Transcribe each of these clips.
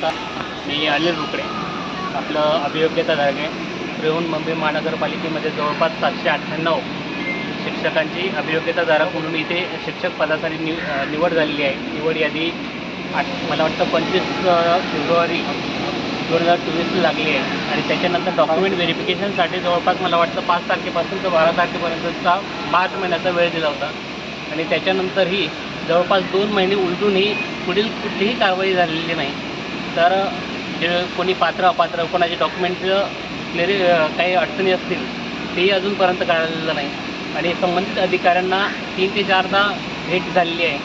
नमस्कार. मी अनिल रुकडे. आपलं अभियोग्यताधारक आहे. रेहून मुंबई महानगरपालिकेमध्ये जवळपास सातशे अठ्ठ्याण्णव शिक्षकांची अभियोग्यता धारक म्हणून इथे शिक्षक पदासाठी नि निवड झालेली आहे. निवड यादी आठ मला वाटतं पंचवीस फेब्रुवारी दोन हजार चोवीसला लागली आहे. आणि त्याच्यानंतर डॉक्युमेंट व्हेरिफिकेशनसाठी जवळपास मला वाटतं पाच तारखेपासून ते बारा तारखेपर्यंतचा मार्च महिन्याचा वेळ दिला होता. आणि त्याच्यानंतरही जवळपास दोन महिने उलटूनही पुढील कुठलीही कारवाई झालेली नाही. तर जे कोणी पात्र अपात्र कोणाचे डॉक्युमेंटचं क्लिअर काही अडचणी असतील तेही अजूनपर्यंत कळलेलं नाही. आणि संबंधित अधिकाऱ्यांना तीन ते चारदा भेट झालेली आहे.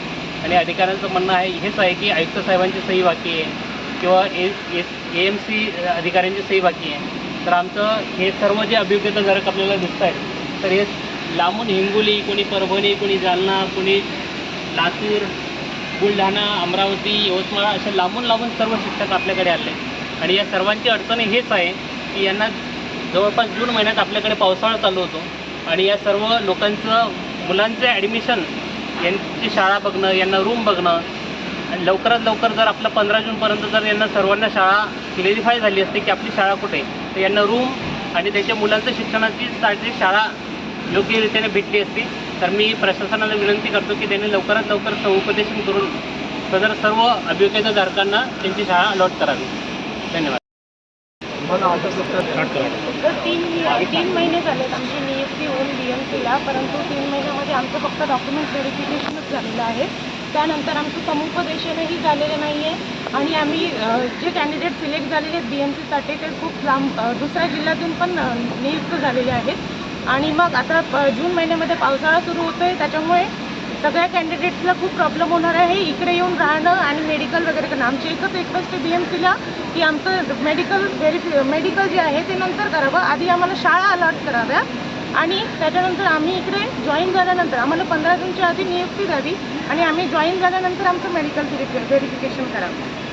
आणि अधिकाऱ्यांचं म्हणणं आहे हेच आहे की आयुक्त साहेबांची सही बाकी आहे किंवा A S A M C अधिकाऱ्यांची सही बाकी आहे. तर आमचं हे सर्व जे अभियोग्यताधारक आपल्याला दिसत आहेत तर हे लांबून हिंगोली कोणी परभणी कोणी जालना कोणी लातूर बुलढाणा अमरावती यवतमाळ असे लांबून लांबून सर्व शिक्षक आपल्याकडे आले. आणि या सर्वांची अडचण हेच आहे की यांना जवळपास जून महिन्यात आपल्याकडे पावसाळा चालू होतो. आणि या सर्व लोकांचं मुलांचं ॲडमिशन यांची शाळा बघणं यांना रूम बघणं आणि लवकरात लवकर जर आपलं पंधरा जूनपर्यंत जर यांना सर्वांना शाळा क्लेरिफाय झाली असते की आपली शाळा कुठे आहे, तर यांना रूम आणि त्याच्या मुलांचं शिक्षणाची साठी शाळा योग्यरीत्याने भेटली असती. तर मी प्रशासनाला विनंती करतो की त्यांनी लवकरात लवकर समुपदेशन करून सदर सर्व अभियोग्यताधारकांना त्यांची शाळा अलॉट करावी. धन्यवाद. तीन तीन महिने झालेत आमची नियुक्ती होऊन बी एम सीला परंतु तीन महिन्यामध्ये आमचं फक्त डॉक्युमेंट व्हेरिफिकेशनच झालेलं आहे. त्यानंतर आमचं समुपदेशनही झालेलं नाही आहे आणि आम्ही जे कॅन्डिडेट सिलेक्ट झालेले आहेत बी एम सीसाठी ते खूप लांब दुसऱ्या जिल्ह्यातून पण नियुक्त झालेले आहेत. आणि मग आता जून महिन्यामध्ये पावसाळा सुरू होतो आहे त्याच्यामुळे सगळ्या कॅन्डिडेट्सला खूप प्रॉब्लेम होणार आहे. इकडे येऊन राहणं आणि मेडिकल वगैरे करणं. आमची एकच रिक्वेस्ट आहे बी एम सीला की आमचं मेडिकल व्हेरिफि मेडिकल जे आहे ते नंतर करावं. आधी आम्हाला शाळा अलॉट कराव्या आणि त्याच्यानंतर आम्ही इकडे जॉईन झाल्यानंतर आम्हाला पंधरा जूनच्या आधी नियुक्ती झाली आणि आम्ही जॉईन झाल्यानंतर आमचं मेडिकल व्हेरिफिकेशन करावं.